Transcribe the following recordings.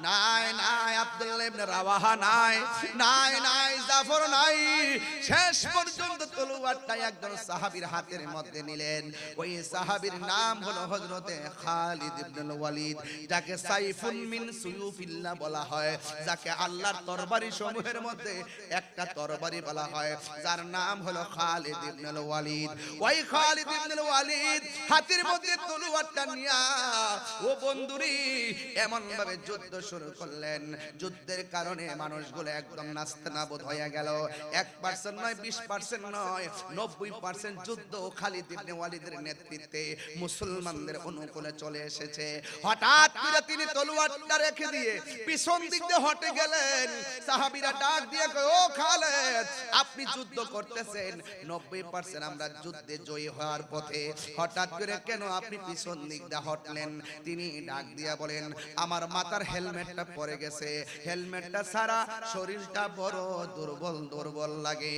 নাই নাই আব্দুল্লাহ ইবনে রাওয়াহা নাই নাই নাই, জাফর নাই। শেষ পর্যন্ত তলোয়ারটা একজন সাহাবীর হাতের মধ্যে নিলেন। ওই সাহাবীর নাম হলো হযরতে খালিদ ইবনে ওয়ালিদ, যাকে সাইফুন মিন সুয়ুফিল্লাহ বলা হয়, যাকে আল্লাহর তরবারি সমূহের মধ্যে একটা তরবারি বলা হয়, যার নাম হলো খালিদ ইবনে ওয়ালিদ। ওই খালিদ ইবনে ওয়ালিদ হাতের মধ্যে তলোয়ারটা নিয়া, ও বন্ধুরি এমন ভাবে যুদ্ধ শুরু করলেন। যুদ্ধের কারণে মানুষগুলো একদম নাস্তানাবুদ হয়ে গেল। এক পার্সেন্ট নয়, বিশ পার্সেন্ট নয়, নব্বই পার্সেন্ট যুদ্ধ খালিদ ইবনে ওয়ালিদের নেতৃত্বে মুসলমানদের অনুকূলে চলে এসেছে। হঠাৎ করে তিনি তলোয়ারটা রেখে দিয়ে পিছন দিক দিয়ে হটে গেলেন। সাহাবীরা ডাক দিয়ে কয়, ও খালেদ, আপনি যুদ্ধ করতেছেন। নব্বই পার্সেন্ট আমরা যুদ্ধে জয়ী হওয়ার পথে হঠাৎ করে কেন আপনি পিছন দিক দিয়ে হটলেন? তিনি ডাক দিয়া বলেন, আমার মাথার হেলমেটটা পরে গেছে। হেলমেটটা সারা শরীরটা বড় দুর্বল দুর্বল লাগে।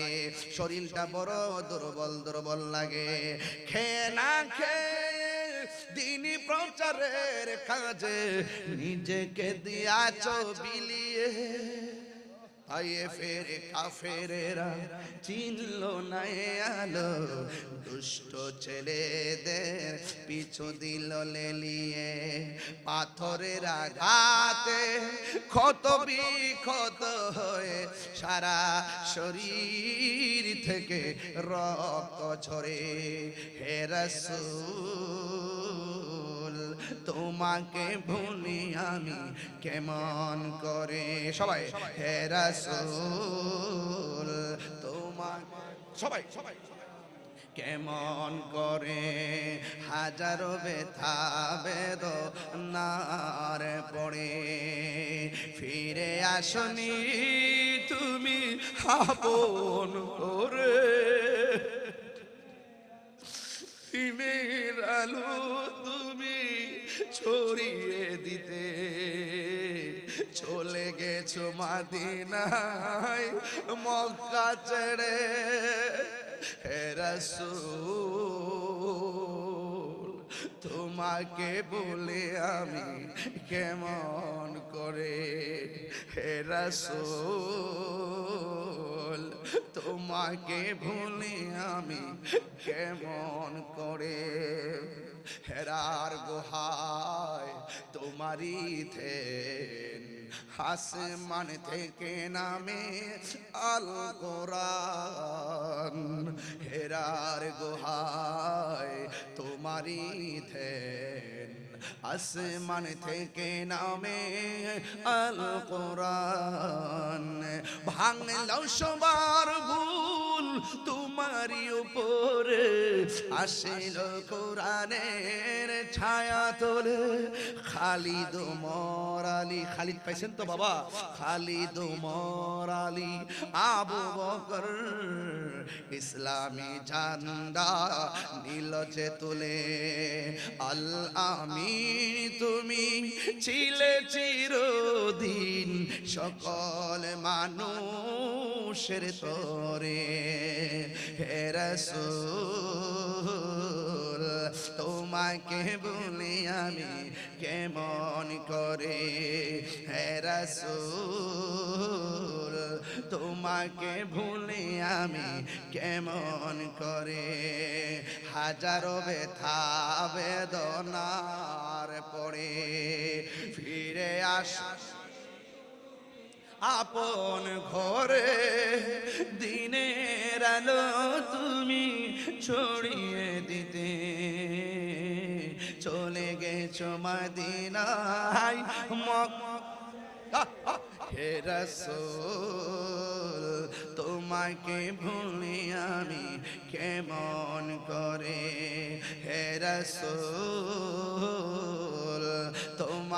শরীরটা বড় দুর্বল দুর্বল লাগে। খেয়ে না খেয়ে দিনী প্রচারের কাজে নিজেকে দিয়াছ বিলিয়ে। আয়ে ফেরে কাফেরেরা চিনল না আলো। দুষ্ট ছেলেদের পিছু দিল লেলিয়ে। পাথরের আঘাতে ক্ষত বিক্ষত হয়ে সারা শরীর থেকে রক্ত ঝরে। হে রসুল তোমাকে ভুলি আমি কেমন করে? সবাই, হে রসুল তোমাকে সবাই সবাই। কেমন করে? হাজারো ব্যথা বেদনার পড়ে। ফিরে আসনি তুমি আপন করে। দিনের আলো তুমি ছড়িয়ে দিতে। চলে গেছো মাদিনায়, মক্কা হে রাসূল, তোমাকে বলে আমি কেমন করে? হে তোমাকে ভুলে আমি কেমন করে? হেরার গোহায় তোমারই থেন, আসমান থেকে নামে আল কোরআন। হেরার গোহায় তোমারই থেন আসমান থেকে নামে আল কোরআন ভাঙল সবার ভুল তোমারই উপরে আসিল কোরআনের ছায়া তোলে। খালিদ মরালি খালিদ পাইছেন তো বাবা? খালিদ মরালি আবু বকর ইসলামী ঝান্ডা নীল যে তুলে আল আমি তুমি ছিলে চিরদিন সকল মানুষের তরে। হে রসুল, তোমাকে বলে আমি কেমন করে? হে রসুল, তোমাকে ভুলে আমি কেমন করে? হাজারো ব্যথা বেদনার পড়ে ফিরে আস আপন ঘরে দিনের আলো তুমি ছড়িয়ে দিতে। চলে গেছো মদিনায় মক হে রসুল, তোমাকে ভুলে আমি কেমন করে? হে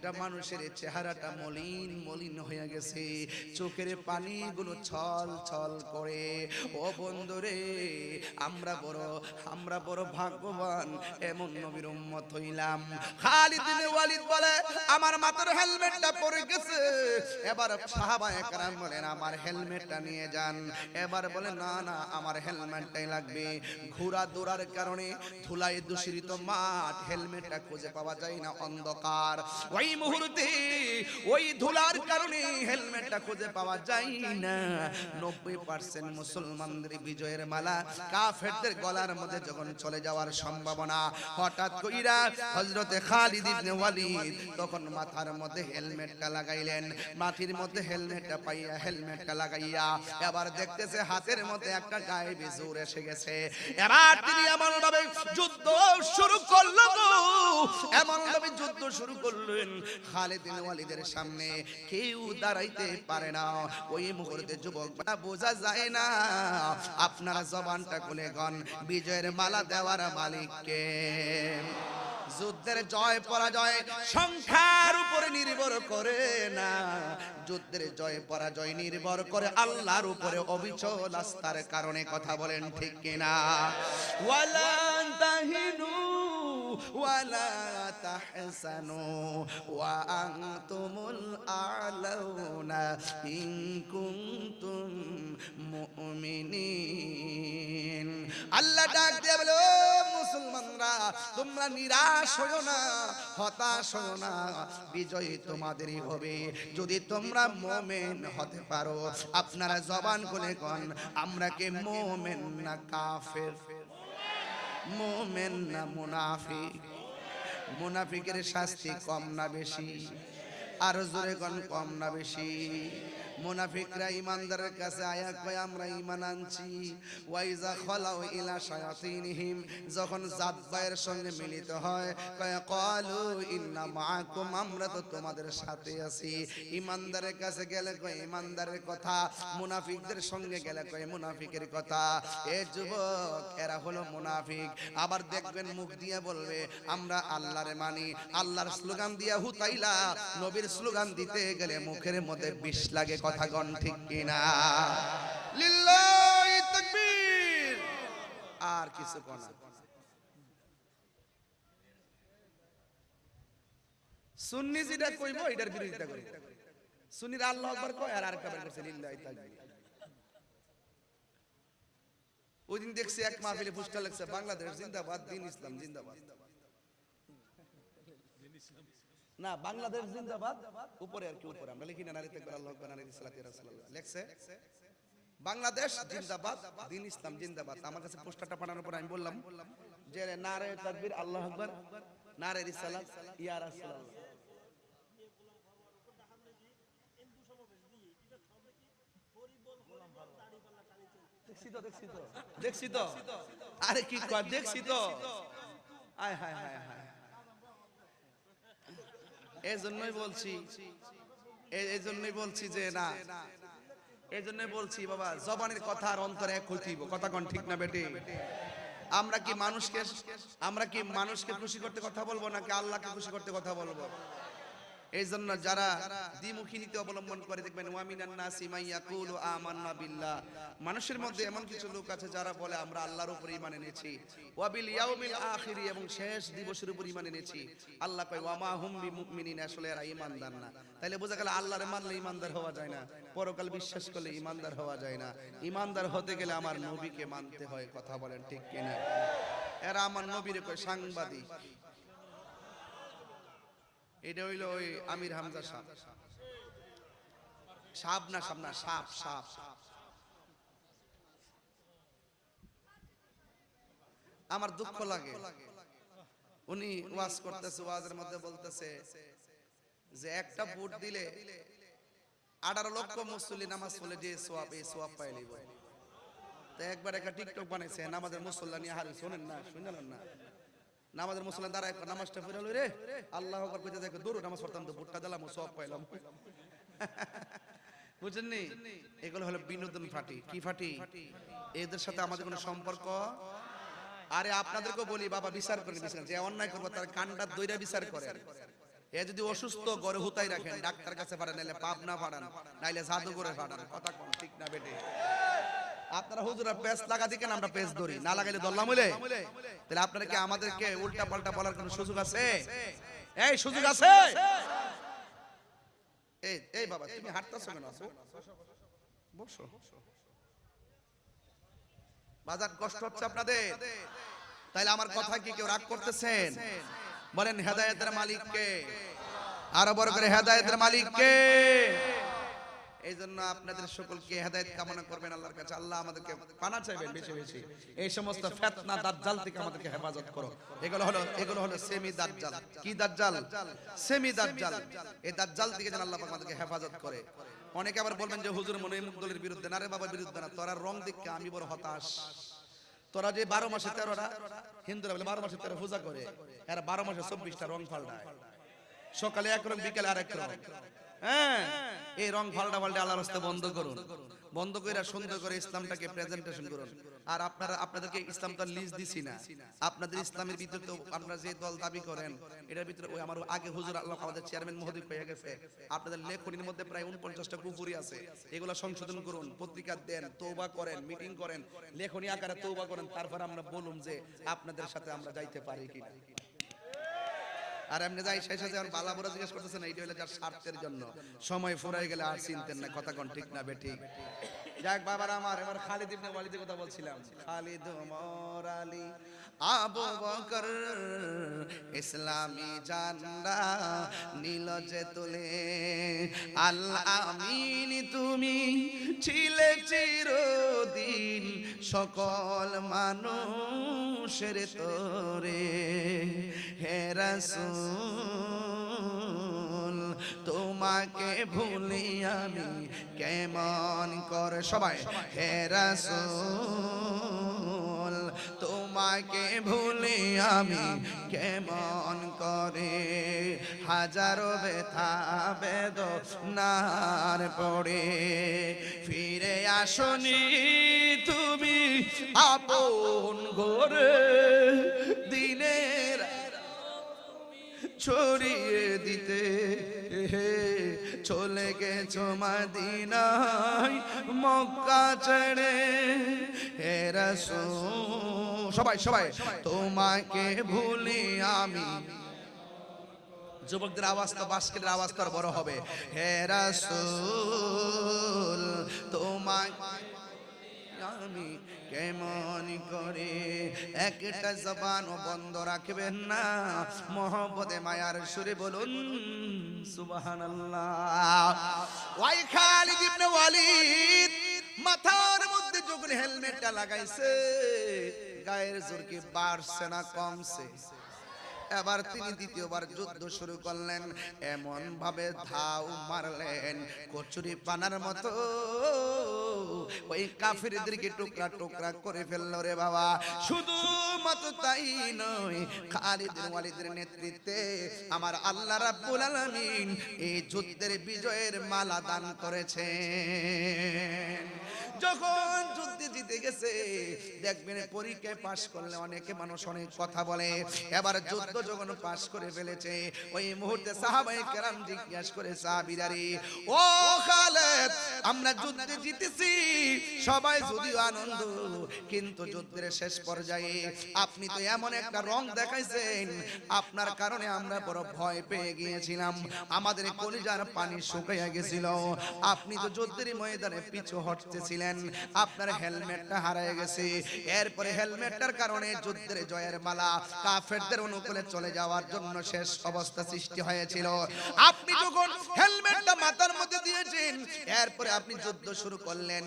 একটা মানুষের চেহারাটা মলিন মলিন হয়ে গেছে। চোখের পানিগুলো ছল ছল করে। ও বন্ধুরে, আমরা বড় আমরা বড় ভাগ্যবান, এমন নবীর উম্মত হইলাম। খালিদ ইবনে ওয়ালিদ বলে, আমার মাথার হেলমেটটা পড়ে গেছে। এবার সাহাবা একরাম বলেন, আমার হেলমেটটা নিয়ে যান। এবার বলে, না না, আমার হেলমেটটাই লাগবে। ঘোরা দৌড়ার কারণে ধুলায় দূষিত মাঠ, হেলমেটটা খুঁজে পাওয়া যায় না, অন্ধকার। ওই মুহূর্তে ওই ধুলার কারণে হেলমেটটা খুঁজে পাওয়া যায় না। নব্বই পার্সেন্ট মুসলমানদের বিজয়ের মালা কাফেরদের গলার মধ্যে যখন চলে যাওয়ার সম্ভাবনা হঠাৎ কইরা হজরতে খালিদ ইবনে ওয়ালিদ তখন মাথার মধ্যে হেলমেটটা লাগাইলেন। মাটির মধ্যে হেলমেটটা পাইয়া হেলমেটটা লাগাইয়া এবার দেখতেছে হাতের মধ্যে একটা গায়ে বিজুর এসে গেছে। এবার তিনি এমন ভাবে যুদ্ধ শুরু করল এমন ভাবে যুদ্ধ শুরু করলেন। খালিদ বিন ওয়ালিদের সামনে কেউ দাঁড়াইতে পারে না। ওই মুহূর্তে বোঝা যায় না, আপনারা জবানটা খুলে গন বিজয়ের মালা দেওয়ার মালিককে। যুদ্ধের জয়, পরাজয় সংখ্যার উপরে নির্ভর করে না। যুদ্ধের জয়, পরাজয় নির্ভর করে আল্লাহর উপরে অবিচল আস্থার কারণে কথা বলেন ঠিক কিনা। ওয়ালান তাহিনু ওয়া আনতুমুল আ'লাউনা ইন কুনতুম মুমিনিন আল্লাহ ডাক দিয়ে বলে, ও মুসলমানরা, তোমরা নিরাশ হও না, হতাশ না, বিজয়ী তোমাদেরই হবে। যদি তোমরা মোমেন হতে পারো, আপনারা জবান খুলে কন আমরা কে মোমেন না কাফের? মোমেন না মুনাফিক? মুনাফিকের শাস্তি কম না বেশি? আর জোরে কম না বেশি? মুনাফিকরা ইমানদারের কাছে আয়া কয়, আমরা ইমান আনছি। ওয়াইজা খলাউ ইলা শায়াতিনহিম, যখন জাতবায়ের সঙ্গে মিলিত হয়, কয়, ক্বালু ইন্না মাআকুম, আমরা তো তোমাদের সাথে আছি। ইমানদারের কাছে গেলে কয় ইমানদারের কথা, মুনাফিকদের সঙ্গে গেলে কয়, মুনাফিকের কথা। এ যুবক, এরা হলো মুনাফিক। আবার দেখবেন মুখ দিয়ে বলবে, আমরা আল্লাহরে মানি। আল্লাহর স্লোগান দিয়া হুতাইলা, নবীর স্লোগান দিতে গেলে মুখের মধ্যে বিষ লাগে। কথা গণ ঠিক কিনা? আর কিছু সুন্নি যেটা কইব, এটার বিরোধিতা করে। আল্লাহ আকবার কয়, আর আরেকটা বের করছে, লিল্লাহি তাকবীর। ওই দিন দেখছি এক মাহফিলে পুস্টার লাগছে, বাংলাদেশ, জিন্দাবাদ, দিন ইসলাম, জিন্দাবাদ। না বাংলাদেশ জিন্দাবাদ উপরে আর কি উপরে আমরা লিখি না নারী তাকবীর আল্লাহু আকবার নারী সালাতি রাসূলুল্লাহ লেখছে বাংলাদেশ জিন্দাবাদ দিন ইসলাম জিন্দাবাদ। আমার কাছে পোস্টারটা পাঠানোর পর আমি বললাম যে নারে তাকবীর আল্লাহু আকবার নারে রিসালাত ইয়া রাসূলুল্লাহ। দেখছি তো দেখছি তো। দেখছি তো? আরে কি কর দেখছি তো। আয় হায় হায় হায়। এই জন্যই বলছি এই বলছি যে না, এজন্যই বলছি বাবা, জবানের কথা আর অন্তরে এক হইতেইব কথা কোন ঠিক না বেটে? আমরা কি মানুষকে আমরা কি মানুষকে খুশি করতে কথা বলব নাকি আল্লাহকে খুশি করতে কথা বলব? এই জন্য যারা দ্বিমুখী নীতি অবলম্বন করে দেখবেন মানুষের মধ্যে এমন কিছু লোক আছে যারা বলে, আমরা আল্লাহর উপর ঈমান এনেছি। ওয়া বিল ইয়াউমিল আখিরি এবং শেষ দিবসের উপর ঈমান এনেছি। আল্লাহ কয়, ওয়া মা হুম বিমুমিনিন। আসলে এরা ঈমানদার না। তাইলে বোঝা গেল আল্লাহরে মানলে ঈমানদার হওয়া যায় না। পরকাল বিশ্বাস করলে ঈমানদার হওয়া যায় না। ঈমানদার হতে গেলে আমার নবীকে মানতে হয়, কথা বলেন ঠিক কিনা? এরা আমার নবীর কয় সাংবাদিক। এটা হইল ওই আমির হামজা সাপ সাপ না সাপ না সাপ সাপ। আমার দুঃখ লাগে। উনি ওয়াজ করতেছে ওয়াজের মধ্যে বলতেছে যে একটা ভোট দিলে আঠারো লক্ষ মুসল্লি নামাজ পড়লে যে সোয়াব এই সোয়াব পাই লিব তো একবার একটা টিকটক বানাইছে নামাজের মুসল্লা নিয়ে হারি শোনেন না শুনলেন না? নামাজের মুসলমান দাঁড়ায় নামাজটা ফিরে রে। আল্লাহ কইতে দেখো দূর নামাজ পড়তাম তো ভুট্টা দিলাম সব পাইলাম। বুঝেননি এগুলো হলো বিনোদন ফাটি। কি ফাটি? এদের সাথে আমাদের কোনো সম্পর্ক? আরে আপনাদেরকেও বলি, বাবা বিচার করেন বিচার যে অন্যায় করব, তার কানটা দইরা বিচার করেন এ যদি অসুস্থ গড়ে হুতাই রাখেন, ডাক্তার কাছে পাঠান, নাইলে পাপ না পাঠান, নাইলে জাদু করে পাঠান। কথা কোন ঠিক না বেটে? আপনারা পেস আমরা পেস ধরি? না লাগাইলে দল্লা মুলে। তাহলে আপনারা কি আমাদেরকে উল্টা পাল্টা বলার সুযোগ আছে? এই সুযোগ আছে। এই এই বাবা, তুমি হাঁটতেছো কেন? বসো। বাজার কষ্ট হচ্ছে আপনাদের। তাইলে আমার কথা কি কেউ রাগ করতেছেন? বলেন হেদায়েতের মালিককে। আরও বড় করে হেদায়েতের মালিককে। এই জন্য আপনাদের সকলকে হেদায়েত কামনা করবেন আল্লাহর কাছে। আল্লাহ আমাদেরকে পানা চাইবেন বেশি বেশি। এই সমস্ত ফেতনা দাজ্জাল থেকে আমাদেরকে হেফাজত করো। এগুলো হলো এগুলো হলো সেমি দাজ্জাল কি দাজ্জাল? সেমি দাজ্জাল এই দাজ্জাল থেকে যেন আল্লাহ আমাদেরকে হেফাজত করে। অনেকে আবার বলবেন যে, হুজুর মনে মুগদলের বিরুদ্ধে। না রে বাবা, বিরুদ্ধে না। তোরা রং দেখকে আমি বড় হতাশ। তোরা যে বারো মাসে তেরোটা, হিন্দুরা বলে বারো মাসে তেরো পূজা করে। এরা বারো মাসে চব্বিশটা রং পাল্টায় সকালে এক রং, বিকালে আরেক রং। হ্যাঁ। এই রং পাল্টা পাল্টে আল্লাহ রাস্তা বন্ধ করুন। বন্ধ করে সুন্দর করে ইসলামটাকে প্রেজেন্টেশন করুন। আর আপনারা আপনাদেরকে ইসলাম তো লিস্ট দিছি না। আপনাদের ইসলামের ভিতরে তো আপনারা যে দল দাবি করেন, এটার ভিতরে ওই আমার আগে হুজুর আল্লাহ আমাদের চেয়ারম্যান মহোদয় পেয়ে গেছে। আপনাদের লেখনির মধ্যে প্রায় উনপঞ্চাশটা কুফুরি আছে। এগুলো সংশোধন করুন, পত্রিকা দেন তৌবা করেন মিটিং করেন। লেখনি আকারে তৌবা করেন, তারপর আমরা বলুন যে আপনাদের সাথে আমরা যাইতে পারি কিনা। আর এমনি যাই শেষ হয়েছে আমার বালা বড় জিজ্ঞেস করতেছেন এইটা হলে যার স্বার্থের জন্য। সময় ফুরাই গেলে আর চিনতেন না, কথা কোন ঠিক না, বেঠিক। যাক, বাবার আমার, এবার খালিদ ইবনে ওয়ালিদের কথা বলছিলাম। খালিদ ওমর আলী, আবু বকর, ইসলামী জান্ডা নীল যে তুলে। আল্লাহ আমিন, তুমি ছিলে চিরদিন সকল মানুষের তোরে। হে রাসূল তোমাকে ভুলি আমি কেমন করে? সবাই, হে রাসূল, তোমাকে ভুলি আমি কেমন করে? হাজারো ব্যথা, বেদনার পড়ে। ফিরে আসনি তুমি আপন ঘরে, দিনের ছড়িয়ে দিতে। হে চলে গেছো মাদিনায়, মক্কা ছেড়ে। হে সবাই সবাই, তোমাকে ভুলি আমি। যুবকদের আওয়াজ তো বাস্কেটের আওয়াজ তো বড় হবে। হে রাসূল, তোমাকে আমি কেমন করে একটা জবান বন্ধ রাখবেন না? মোহব্বতে, মায়ার সুরে বলুন, সুবহানাল্লাহ। মাথার মধ্যে যখন হেলমেটটা লাগাইছে, গায়ের জোর কি বাড়ছে না কমছে? এবার তিনি দ্বিতীয়বার যুদ্ধ শুরু করলেন। এমন ভাবে ধাও মারলেন। কচুরি পানার মতো। ওই কাফিরদেরকে টুকরা টুকরা করে ফেলল রে বাবা। শুধু মাত্র তাই নয়, খালিদ ওয়ালিদের নেতৃত্বে আমার আল্লাহ রাব্বুল আলামিন এই যুদ্ধের বিজয়ের মালা দান করেছেন। যখন যুদ্ধে জিতে গেছে, দেখবেন পরীক্ষায় পাশ করলে অনেকে মানুষ অনেক কথা বলে। এবার যুদ্ধ যখন পাশ করে ফেলেছে, ওই মুহূর্তে সাহাবায়ে কেরাম জিজ্ঞেস করে, সাহাবীরারে, ও খালেদ, আমরা যুদ্ধে জিতেছি, সবাই যদিও আনন্দ, কিন্তু যুদ্ধের শেষ পর্যায়ে আপনি তো এমন একটা রং দেখাইছেন, আপনার কারণে আমরা বড় ভয় পেয়ে গিয়েছিলাম, আমাদের কলিজার পানি শুকিয়ে গেছিল, আপনি তো যুদ্ধের ময়দানে পিছু হটতেছিলেন। আপনার হেলমেটটা হারিয়ে গেছে। এরপরে হেলমেটটার কারণে যুদ্ধের জয়ের মালা কাফেরদের অনুকূলে চলে যাওয়ার জন্য শেষ অবস্থা সৃষ্টি হয়েছিল। আপনি যখন হেলমেটটা মাথার মধ্যে দিয়েছেন, এরপরে আপনি যুদ্ধ শুরু করলেন।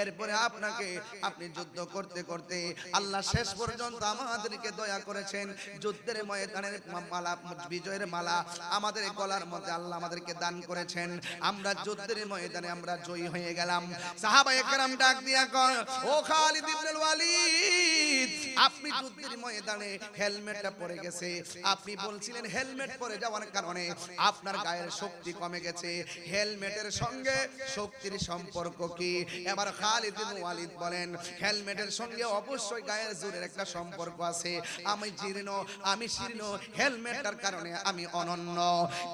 এরপরে আপনাকে আপনি যুদ্ধ করতে করতে আল্লাহ শেষ পর্যন্ত আমাদেরকে দয়া করেছেন। যুদ্ধের ময়দানের মালা, বিজয়ের মালা আমাদের গলার মধ্যে আল্লাহ আমাদেরকে দান করেছেন। আমরা যুদ্ধের ময়দানে আমরা জয়ী হয়ে গেলাম। সাহাবা একরাম ডাক দিয়া কয়, ও খালিদ ইবনুল ওয়ালিদ, আপনি যুদ্ধের ময়দানে হেলমেটটা পরে গেছে। আপনি বলছিলেন হেলমেট পরে যাওয়ার কারণে আপনার গায়ের শক্তি কমে গেছে। হেলমেটের সঙ্গে শক্তির সম্পর্ক কি? এবার খালিদ বিন ওয়ালিদ বলেন, হেলমেটের সঙ্গে অবশ্যই গায়ের জোরের একটা সম্পর্ক আছে। আমি জীর্ণ, আমি শীর্ণ, হেলমেটটার কারণে আমি অনন্য।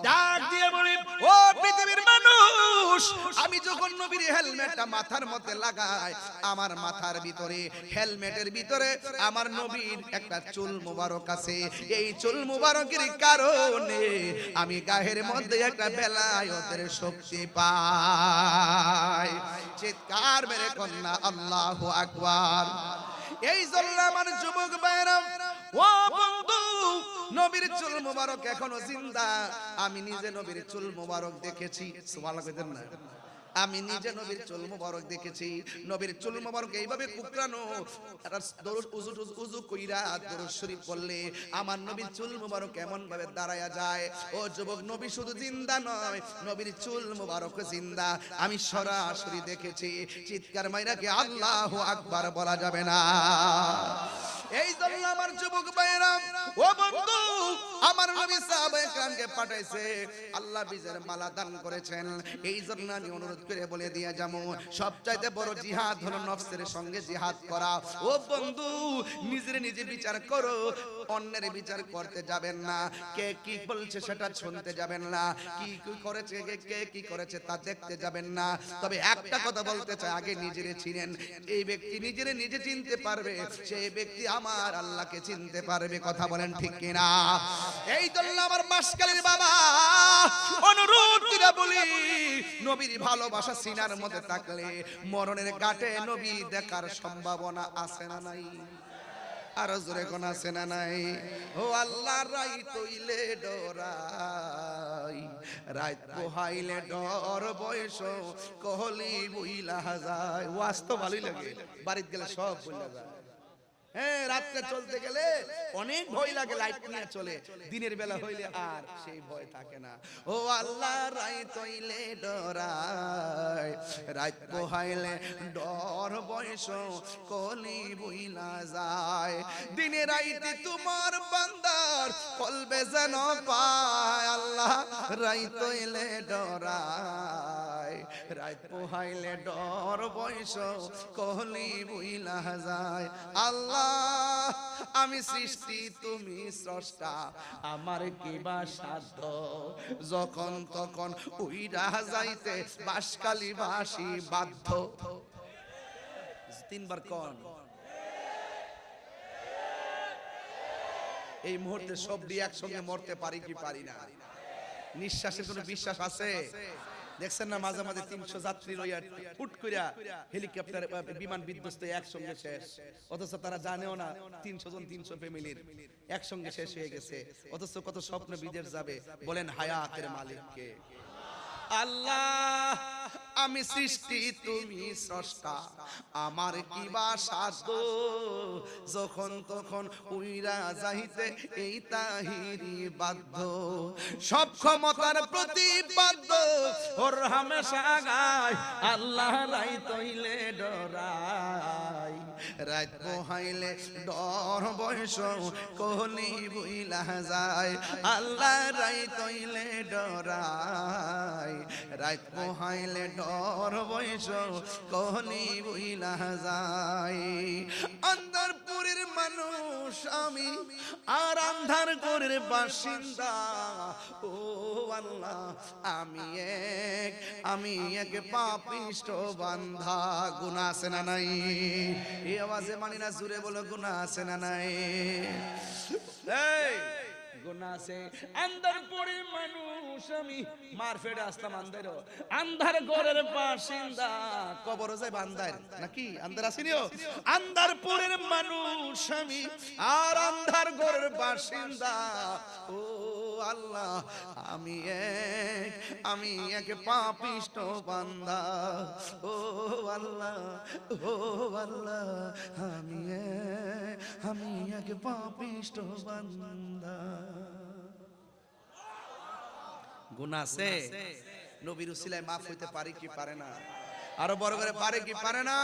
ডাক দিয়ে বলি, ও পৃথিবীর মানুষ, আমি যখন নবীর হেলমেটটা মাথার মধ্যে লাগাই আমার মাথার ভিতরে, হেলমেটের ভিতরে, আমার নবীর একটা চুল মুবারক আছে। এই চুল মুবারকের কারণে আমি গায়ের মধ্যে একটা বেলায়তের শক্তি পাই। চিৎকার মেরে কন্যা, আল্লাহু আকবার। এই জন্য আমার যুবক ভাইরা ও বন্ধু, নবীর চুল মুবারক এখনও জিন্দা। আমি নিজে নবীর চুল মুবারক দেখেছি। সুবহানাল্লাহ না। আমি নিজে নবীর চুল মুবারক দেখেছি। নবীর চুল মুবারক এইভাবে কুকরানো দরুদ টুজু- উজু কইরা দরুদ শরীফ পড়লে আমার নবীর চুল মুবারক এমন ভাবে দাঁড়ায়া যায়। ও যুবক, নবী শুধু জিন্দা নয়, নবীর চুল মুবারক জিন্দা। আমি সরাসরি দেখেছি। চিৎকার মাইরাকে আল্লাহু আকবার বলা যাবে না। এই জন্য আমার যুবক ভাইয়েরা, ও বন্ধু, আমার নবী সাহাবায়ে کرامকে পাঠাইছে। আল্লাহ বিজের মালা দান করেছেন। এই জন্য আমি অনুরোধ করে বলে দিয়ে যাব, সবচাইতে বড় জিহাদ হলো নফসের সঙ্গে জিহাদ করা। ও বন্ধু, নিজের নিজে বিচার করো, অন্যের বিচার করতে যাবেন না। কে কি বলছে সেটা শুনতে যাবেন না। কি কি করেছে কে কি করেছে তা দেখতে যাবেন না। তবে একটা কথা বলতে চাই, আগে নিজেরে চিনেন। এই ব্যক্তি নিজেরে নিজে চিনতে পারবে। সেই ব্যক্তি আমার আল্লাহকে চিনতে পারবে কথা বলেন ঠিক কিনা? এই জন্য আমার মাসকালের বাবা অনুরোধ করে বলি, নবীর ভালোবাসা সিনার মধ্যে থাকলে মরণের ঘাটে নবী দেখার সম্ভাবনা আছে না নাই? আর জোরে কোন আছে না নাই? ও আল্লাহ রাই তৈলে ডরাই রাত পোহাইলে ডর বয়স, কহলি বইলা যায়। ওয়াজ তো ভালোই লাগে, বাড়িতে গেলে সব বইলা যায়। হ্যাঁ রাত্রে চলতে গেলে অনেক ভয় লাগে লাইট নিয়ে চলে। দিনের বেলা হইলে আর সেই ভয় থাকে না। ও আল্লাহ রাই তৈলে ডরাই রাত পোহাইলে ডর বয়স কলি বইলা যায়। দিনে রাইতে তোমার বান্দার কলবে যেন পায়। আল্লাহ রাই তৈলে ডরাই রাত পোহাইলে ডর বয়স কহলি বইলা যায়। আল্লাহ আমি সৃষ্টি, তুমি স্রষ্টা। আমার কি বা সাধ্য। যখন তখন উইরা যাইতে বাসকালি বাসি বাধ্য। তিনবার কন। এই মুহূর্তে সব দিয়ে একসঙ্গে মরতে পারি কি পারি না? নিঃশ্বাসের কোনো বিশ্বাস আছে? দেখছেন না মাঝে মাঝে তিনশো যাত্রী লইয়া ফুট করিয়া হেলিকপ্টার বিমান বিধ্বস্ত একসঙ্গে শেষ। অথচ তারা জানেও না, তিনশো জন তিনশো ফ্যামিলির একসঙ্গে শেষ হয়ে গেছে। অথচ কত স্বপ্ন বিদেশ যাবে বলেন হায়া হায়াতের মালিককে। আল্লাহ আমি সৃষ্টি তুমি স্রষ্টা। আমার কি বা সাধ্য? যখন তখন উইরা যাইতে এই তাহিরি বাধ্য। সব ক্ষমতার প্রতিবাদ্য ওর হামেশা গায় আল্লাহ রাই তৈলে ডরাই রাত পোহাইলে ডর বয়স কোহলি বইলা যায়। আল্লাহ রাই তৈলে ডরাই রাত পোহাইলে ডর বয়স কোহলি বইলা যায়। অন্তরপুরের মানুষ আমি আর আন্ধার করের বাসিন্দা। ও আল্লাহ, আমি এক আমি এক পাপিষ্ট বান্ধা গুণা আছে না নাই? এই আওয়াজে মানি না জুড়ে বলো গুণা আছে না নাই? এই মানুষ, আমি মার আসতাম আন্ধার। আন্ধার ঘরের বাসিন্দা। কবর যায় বান্দার, নাকি? আন্ধার আসেনিও আন্ধার পরের মানুষ, আমি আর আন্ধার ঘরের বাসিন্দা। ও আল্লাহ, আমি এক আমি এক পাপিষ্ট বান্দা। ও আল্লাহ ও আল্লাহ, আমি এক আমি এক পাপিষ্ট বান্দা। গুনাহ আছে? নবীর উসিলায় মাফ হইতে পারে কি পারে না? আরও বড় করে পারে কি পারে না?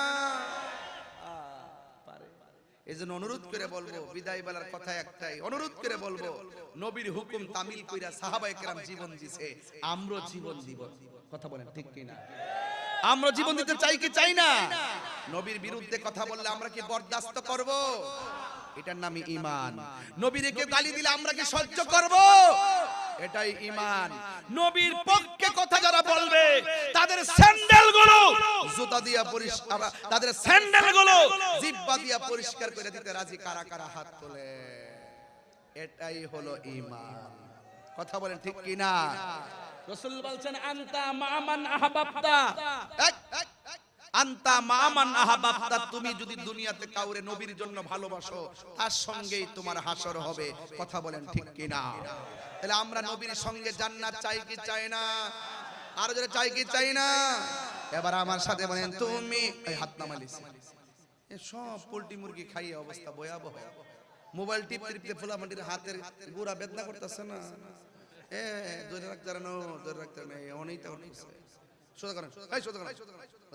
এই জন্য অনুরোধ করে বলব, বিদায় বেলার কথা একটাই, অনুরোধ করে বলব, নবীর হুকুম তামিল কইরা সাহাবা একরাম জীবন দিছে, আমরা জীবন দিব। কথা বলেন, ঠিক কি না আমরা জীবন দিতে চাই কি চাই না? নবীর বিরুদ্ধে কথা বললে আমরা কি বরদাস্ত করব? এটার নামই ইমান নবীকে গালি দিলে আমরা কি সহ্য করব? এটাই ইমান নবীর পক্ষে কথা যারা বলবে তাদের স্যান্ডেলগুলো জুতা দিয়া পরিষ্কার তাদের স্যান্ডেলগুলো জিব্বা দিয়া পরিষ্কার করে দিতে রাজি কারা কারা হাত তোলে? এটাই হলো ইমান কথা বলেন ঠিক কিনা? রসুল বলছেন আন্তা মামান আহাবাবতা। এক, এক। আন্তা মামান আহাবাবতা, তুমি যদি দুনিয়াতে কাউরে নবীর জন্য ভালোবাসো, তার সঙ্গেই তোমার হাসর হবে। কথা বলেন ঠিক কি না তাহলে আমরা নবীর সঙ্গে জান্নাত চাই কি চাই না? আর যারা চাই কি চাই না? এবার আমার সাথে বলেন, তুমি হাত নামালিস সব পোল্ট্রি মুরগি খাইয়ে অবস্থা ভয়াবহ। মোবাইল টিপতে টিপতে ফুলামাটির হাতের গুড়া বেদনা করতেছে না? এ, ধরে রাখতে না, ধরে রাখতে না অনেক তো সোজা করেন সোজা করেন।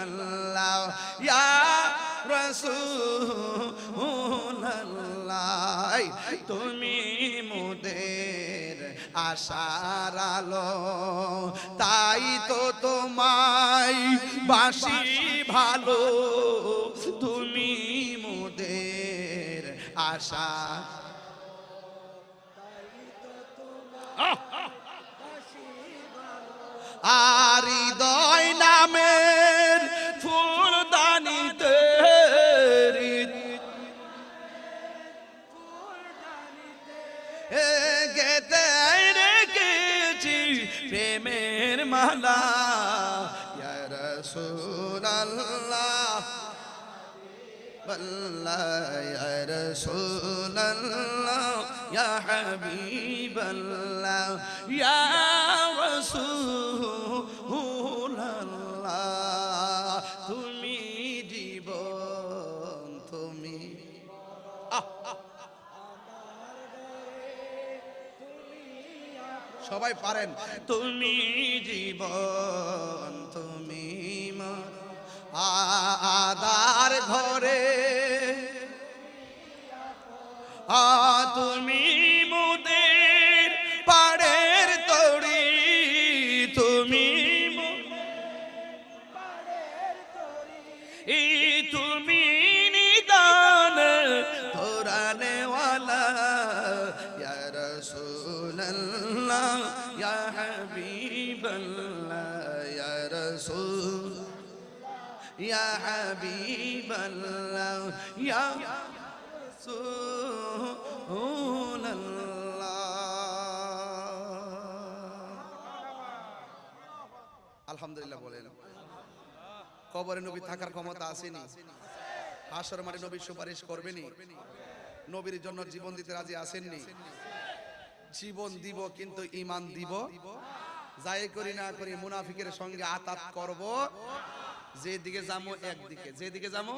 illallah তুমি মোদের আশার তাই তো তোমায় বাসি ভালো। তুমি মোদের আশা। আরি দয় নামে والله يا رسول الله يا حبيب الله يا رسول الله তুমি জীবন তুমি আহ, আহ। সবাই পারেন তুমি জীবন তুমি মরণ। আ- আদার ঘরে। আ, তুমি মুদের পাড়ের তড়ি তুমি ই, তুমি নিদান ধরানে ওয়ালা ইয়া রাসূলুল্লাহ, ইয়া হাবিবাল্লাহ। ইয়া হাবিবাল্লাহ আলহামদুলিল্লাহ বলেন। কবরে নবী থাকার ক্ষমতা আসেনি। হাসর মারে নবী সুপারিশ করবেনি। নবীর জন্য জীবন দিতে রাজি আসেননি। জীবন দিব কিন্তু ইমান দিব। যাই করি না করি মুনাফিকের সঙ্গে আতাত করব। যেদিকে যাব একদিকে। যেদিকে যাব